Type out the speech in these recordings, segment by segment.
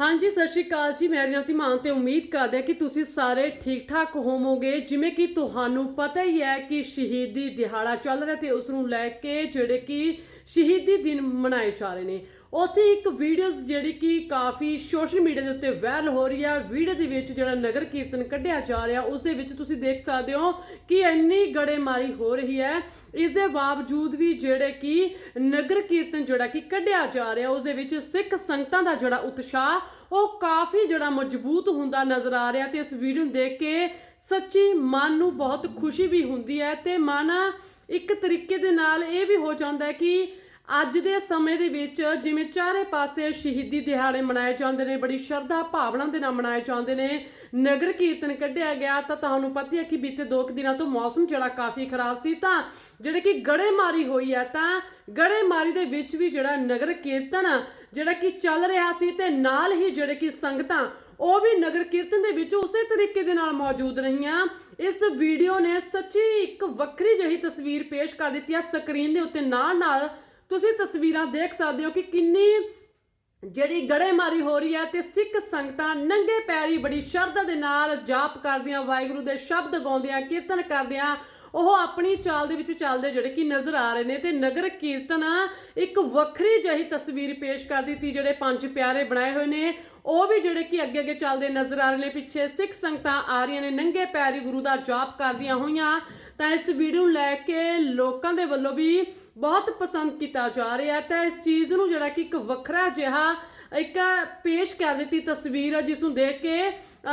ਹਾਂਜੀ, ਸਤਿ ਸ਼੍ਰੀ ਅਕਾਲ ਜੀ। ਮੈਂ ਰਣਤੀ ਮਾਨ ਤੇ ਉਮੀਦ ਕਰਦੇ ਹਾਂ ਕਿ ਤੁਸੀਂ ਸਾਰੇ ਠੀਕ ਠਾਕ ਹੋਵੋਗੇ। ਜਿਵੇਂ ਕਿ ਤੁਹਾਨੂੰ ਪਤਾ ਹੀ ਹੈ ਕਿ ਸ਼ਹੀਦੀ ਦਿਹਾੜਾ ਚੱਲ ਰਿਹਾ ਤੇ ਉਸ ਨੂੰ ਲੈ ਕੇ ਜਿਹੜੇ ਕਿ ਸ਼ਹੀਦੀ ਦਿਨ ਮਨਾਏ ਜਾ ਰਹੇ ਨੇ। ਉੱਥੇ ਇੱਕ ਵੀਡੀਓਜ਼ ਜਿਹੜੀ ਕਿ ਕਾਫੀ ਸੋਸ਼ਲ ਮੀਡੀਆ ਦੇ ਉੱਤੇ ਵਾਇਰਲ ਹੋ ਰਹੀ ਹੈ ਵੀਡੀਓ ਦੇ ਵਿੱਚ ਜਿਹੜਾ ਨਗਰ ਕੀਰਤਨ ਕੱਢਿਆ ਜਾ ਰਿਹਾ, ਉਸ ਦੇ ਵਿੱਚ ਤੁਸੀਂ ਦੇਖ ਸਕਦੇ ਹੋ ਕਿ ਇੰਨੀ ਗੜੇਮਾਰੀ ਹੋ ਰਹੀ ਹੈ। ਇਸ ਦੇ ਬਾਵਜੂਦ ਵੀ ਜਿਹੜੇ ਕਿ ਨਗਰ ਕੀਰਤਨ ਜਿਹੜਾ ਕਿ ਕੱਢਿਆ ਜਾ ਰਿਹਾ, ਉਸ ਦੇ ਵਿੱਚ ਸਿੱਖ ਸੰਗਤਾਂ ਦਾ ਜਿਹੜਾ ਉਤਸ਼ਾਹ, ਉਹ ਕਾਫੀ ਜਿਹੜਾ ਮਜ਼ਬੂਤ ਹੁੰਦਾ ਨਜ਼ਰ ਆ ਰਿਹਾ ਤੇ ਇਸ ਵੀਡੀਓ ਨੂੰ ਦੇਖ ਕੇ ਸੱਚੀ ਮਨ ਨੂੰ ਬਹੁਤ ਖੁਸ਼ੀ ਵੀ ਹੁੰਦੀ ਹੈ ਤੇ ਮਨ ਇੱਕ ਤਰੀਕੇ ਦੇ ਨਾਲ ਇਹ ਵੀ ਹੋ ਜਾਂਦਾ ਹੈ ਕਿ ਅੱਜ ਦੇ ਸਮੇਂ ਦੇ ਵਿੱਚ ਜਿਵੇਂ ਚਾਰੇ ਪਾਸੇ ਸ਼ਹੀਦੀ ਦਿਹਾੜੇ ਮਨਾਏ ਜਾਂਦੇ ਨੇ, ਬੜੀ ਸ਼ਰਧਾ ਭਾਵਨਾ ਦੇ ਨਾਲ ਮਨਾਏ ਜਾਂਦੇ ਨੇ। ਨਗਰ ਕੀਰਤਨ ਕੱਢਿਆ ਗਿਆ ਤਾਂ ਤੁਹਾਨੂੰ ਪਤਾ ਹੀ ਹੈ ਕਿ ਬੀਤੇ ਦੋ ਕੁ ਦਿਨਾਂ ਤੋਂ ਮੌਸਮ ਜਿਹੜਾ ਕਾਫੀ ਖਰਾਬ ਸੀ ਤਾਂ ਜਿਹੜੇ ਕਿ ਗੜੇਮਾਰੀ ਹੋਈ ਹੈ ਤਾਂ ਗੜੇਮਾਰੀ ਦੇ ਵਿੱਚ ਵੀ ਜਿਹੜਾ ਨਗਰ ਕੀਰਤਨ ਜਿਹੜਾ ਕਿ ਚੱਲ ਰਿਹਾ ਸੀ ਤੇ ਨਾਲ ਹੀ ਜਿਹੜੇ ਕਿ ਸੰਗਤਾਂ, ਉਹ ਵੀ ਨਗਰ ਕੀਰਤਨ ਦੇ ਵਿੱਚ ਉਸੇ ਤਰੀਕੇ ਦੇ ਨਾਲ ਮੌਜੂਦ ਰਹੀਆਂ। ਇਸ ਵੀਡੀਓ ਨੇ ਸੱਚੀ ਇੱਕ ਵੱਖਰੀ ਜਿਹੀ ਤਸਵੀਰ ਪੇਸ਼ ਕਰ ਦਿੱਤੀ ਹੈ। ਸਕਰੀਨ ਦੇ ਉੱਤੇ ਨਾਲ ਨਾਲ ਤੁਸੀਂ ਤਸਵੀਰਾਂ ਦੇਖ ਸਕਦੇ ਹੋ ਕਿ ਕਿੰਨੀ ਜਿਹੜੀ ਗੜੇਮਾਰੀ ਹੋ ਰਹੀ ਹੈ ਤੇ ਸਿੱਖ ਸੰਗਤਾਂ ਨੰਗੇ ਪੈਰੀ ਬੜੀ ਸ਼ਰਧਾ ਦੇ ਨਾਲ ਜਾਪ ਕਰਦੀਆਂ, ਵਾਹਿਗੁਰੂ ਦੇ ਸ਼ਬਦ ਗਾਉਂਦਿਆਂ, ਕੀਰਤਨ ਕਰਦਿਆਂ। ਉਹ ਆਪਣੀ ਚਾਲ ਦੇ ਵਿੱਚ ਚੱਲਦੇ ਜਿਹੜੇ ਕਿ ਨਜ਼ਰ ਆ ਰਹੇ ਨੇ ਤੇ ਨਗਰ ਕੀਰਤਨ ਇੱਕ ਵੱਖਰੀ ਜਿਹੀ ਤਸਵੀਰ ਪੇਸ਼ ਕਰ ਦਿੱਤੀ, ਜਿਹੜੇ ਪੰਜ ਪਿਆਰੇ ਬਣਾਏ ਹੋਏ ਨੇ। ਉਹ ਵੀ ਜਿਹੜੇ ਕਿ ਅੱਗੇ ਅੱਗੇ ਚੱਲਦੇ ਨਜ਼ਰ ਆ ਰਹੇ ਨੇ, ਪਿੱਛੇ ਸਿੱਖ ਸੰਗਤਾਂ ਆ ਰਹੀਆਂ ਨੇ, ਨੰਗੇ ਪੈਰੀ ਗੁਰੂ ਦਾ ਜਾਪ ਕਰਦੀਆਂ ਹੋਈਆਂ। ਤਾਂ ਇਸ ਵੀਡੀਓ ਨੂੰ ਲੈ ਕੇ ਲੋਕਾਂ ਦੇ ਵੱਲੋਂ ਵੀ ਬਹੁਤ ਪਸੰਦ ਕੀਤਾ ਜਾ ਰਿਹਾ ਤਾਂ ਇਸ ਚੀਜ਼ ਨੂੰ ਜਿਹੜਾ ਕਿ ਇੱਕ ਵੱਖਰਾ ਜਿਹਾ ਇੱਕ ਪੇਸ਼ ਕਰ ਦਿੱਤੀ ਤਸਵੀਰ ਹੈ, ਜਿਸ ਨੂੰ ਦੇਖ ਕੇ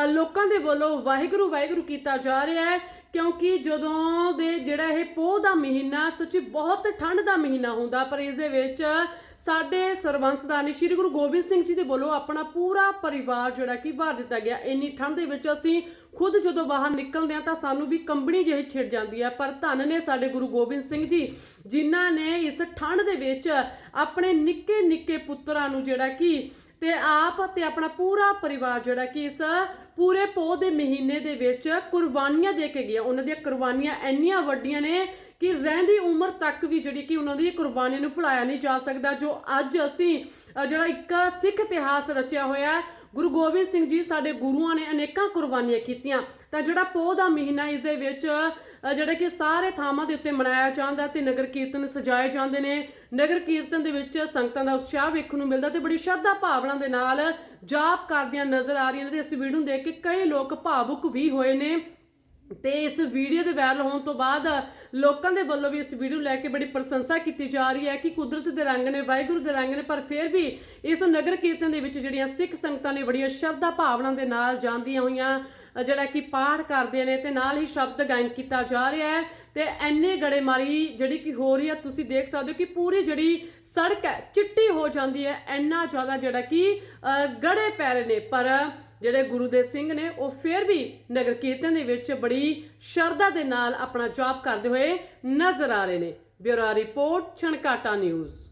ਲੋਕਾਂ ਦੇ ਵੱਲੋਂ ਵਾਹਿਗੁਰੂ ਵਾਹਿਗੁਰੂ ਕੀਤਾ ਜਾ ਰਿਹਾ ਹੈ, ਕਿਉਂਕਿ ਜਦੋਂ ਦੇ ਜਿਹੜਾ ਇਹ ਪੋਹ ਦਾ ਮਹੀਨਾ, ਸੱਚੀ ਬਹੁਤ ਠੰਡ ਦਾ ਮਹੀਨਾ ਹੁੰਦਾ, ਪਰ ਇਸ ਦੇ ਵਿੱਚ ਸਾਡੇ ਸਰਬੰਸਦਾਨੀ ਸ੍ਰੀ ਗੁਰੂ ਗੋਬਿੰਦ ਸਿੰਘ ਜੀ ਦੇ ਵੱਲੋਂ ਆਪਣਾ ਪੂਰਾ ਪਰਿਵਾਰ ਜਿਹੜਾ ਕਿ ਵਾਰ ਦਿੱਤਾ ਗਿਆ। ਇੰਨੀ ਠੰਡ ਦੇ ਵਿੱਚ ਅਸੀਂ ਖੁਦ ਜਦੋਂ ਬਾਹਰ ਨਿਕਲਦੇ ਹਾਂ ਤਾਂ ਸਾਨੂੰ ਵੀ ਕੰਬਣੀ ਜਿਹੀ ਛਿੜ ਜਾਂਦੀ ਹੈ। ਪਰ ਧੰਨ ਨੇ ਸਾਡੇ ਗੁਰੂ ਗੋਬਿੰਦ ਸਿੰਘ ਜੀ, ਜਿਨ੍ਹਾਂ ਨੇ ਇਸ ਠੰਡ ਦੇ ਵਿੱਚ ਆਪਣੇ ਨਿੱਕੇ ਨਿੱਕੇ ਪੁੱਤਰਾਂ ਨੂੰ ਜਿਹੜਾ ਕਿ ਤੇ ਆਪ ਤੇ ਆਪਣਾ ਪੂਰਾ ਪਰਿਵਾਰ ਜਿਹੜਾ ਕਿ ਇਸ ਪੂਰੇ ਪੋਹ ਦੇ ਮਹੀਨੇ ਦੇ ਵਿੱਚ ਕੁਰਬਾਨੀਆਂ ਦੇ ਕੇ ਗਿਆ। ਉਹਨਾਂ ਦੀਆਂ ਕੁਰਬਾਨੀਆਂ ਇੰਨੀਆਂ ਵੱਡੀਆਂ ਨੇ ਕਿ ਰਹਿੰਦੀ ਉਮਰ ਤੱਕ ਵੀ ਜਿਹੜੀ ਕਿ ਉਹਨਾਂ ਦੀ ਕੁਰਬਾਨੀ ਨੂੰ ਭੁਲਾਇਆ ਨਹੀਂ ਜਾ ਸਕਦਾ, ਜੋ ਅੱਜ ਅਸੀਂ ਜਿਹੜਾ ਇੱਕ ਸਿੱਖ ਇਤਿਹਾਸ ਰਚਿਆ ਹੋਇਆ ਹੈ, ਗੁਰੂ ਗੋਬਿੰਦ ਸਿੰਘ ਜੀ ਸਾਡੇ ਗੁਰੂਆਂ ਨੇ ਅਨੇਕਾਂ ਕੁਰਬਾਨੀਆਂ ਕੀਤੀਆਂ। ਤਾਂ ਜਿਹੜਾ ਪੋਹ ਦਾ ਮਹੀਨਾ ਇਸ ਦੇ ਵਿੱਚ ਜਿਹੜਾ ਕਿ ਸਾਰੇ ਥਾਵਾਂ ਦੇ ਉੱਤੇ ਮਨਾਇਆ ਜਾਂਦਾ ਤੇ ਨਗਰ ਕੀਰਤਨ ਸਜਾਏ ਜਾਂਦੇ ਨੇ। ਨਗਰ ਕੀਰਤਨ ਦੇ ਵਿੱਚ ਸੰਗਤਾਂ ਦਾ ਉਤਸ਼ਾਹ ਵੇਖਣ ਨੂੰ ਮਿਲਦਾ ਤੇ ਬੜੀ ਸ਼ਰਧਾ ਭਾਵਨਾ ਦੇ ਨਾਲ ਜਾਪ ਕਰਦੀਆਂ ਨਜ਼ਰ ਆ ਰਹੀਆਂ ਨੇ ਤੇ ਇਸ ਵੀਡੀਓ ਨੂੰ ਦੇਖ ਕੇ ਕਈ ਲੋਕ ਭਾਵੁਕ ਵੀ ਹੋਏ ਨੇ। ਤੇ ਇਸ ਵੀਡੀਓ ਦੇ ਵਾਇਰਲ ਹੋਣ ਤੋਂ ਬਾਅਦ ਲੋਕਾਂ ਦੇ ਵੱਲੋਂ ਵੀ ਇਸ ਵੀਡੀਓ ਨੂੰ ਲੈ ਕੇ ਬੜੀ ਪ੍ਰਸ਼ੰਸਾ ਕੀਤੀ ਜਾ ਰਹੀ ਹੈ ਕਿ ਕੁਦਰਤ ਦੇ ਰੰਗ ਨੇ, ਵਾਹਿਗੁਰੂ ਦੇ ਰੰਗ ਨੇ, ਪਰ ਫਿਰ ਵੀ ਇਸ ਨਗਰ ਕੀਰਤਨ ਦੇ ਵਿੱਚ ਜਿਹੜੀਆਂ ਸਿੱਖ ਸੰਗਤਾਂ ਨੇ ਬੜੀਆਂ ਸ਼ਰਧਾ ਭਾਵਨਾ ਦੇ ਨਾਲ ਜਾਂਦੀਆਂ ਹੋਈਆਂ ਜਿਹੜਾ ਕਿ ਪਾਠ ਕਰਦੇ ਨੇ ਤੇ ਨਾਲ ਹੀ ਸ਼ਬਦ ਗਾਇਨ ਕੀਤਾ ਜਾ ਰਿਹਾ ਹੈ ਤੇ ਐਨੇ ਗੜੇਮਾਰੀ ਜਿਹੜੀ ਕਿ ਹੋ ਰਹੀ ਹੈ, ਤੁਸੀਂ ਦੇਖ ਸਕਦੇ ਹੋ ਕਿ ਪੂਰੀ ਜਿਹੜੀ ਸੜਕ ਹੈ, ਚਿੱਟੀ ਹੋ ਜਾਂਦੀ ਹੈ, ਇੰਨਾ ਜ਼ਿਆਦਾ ਜਿਹੜਾ ਕਿ ਗੜੇ ਪੈ ਰਹੇ ਨੇ, ਪਰ ਜਿਹੜੇ ਗੁਰੂ ਦੇ ਸਿੰਘ ਨੇ, ਉਹ ਫਿਰ ਵੀ ਨਗਰ ਕੀਰਤਨ ਦੇ ਵਿੱਚ ਬੜੀ ਸ਼ਰਧਾ ਦੇ ਨਾਲ ਆਪਣਾ ਜਾਪ ਕਰਦੇ ਹੋਏ ਨਜ਼ਰ ਆ ਰਹੇ ਨੇ। Bureau report, Chhankata news.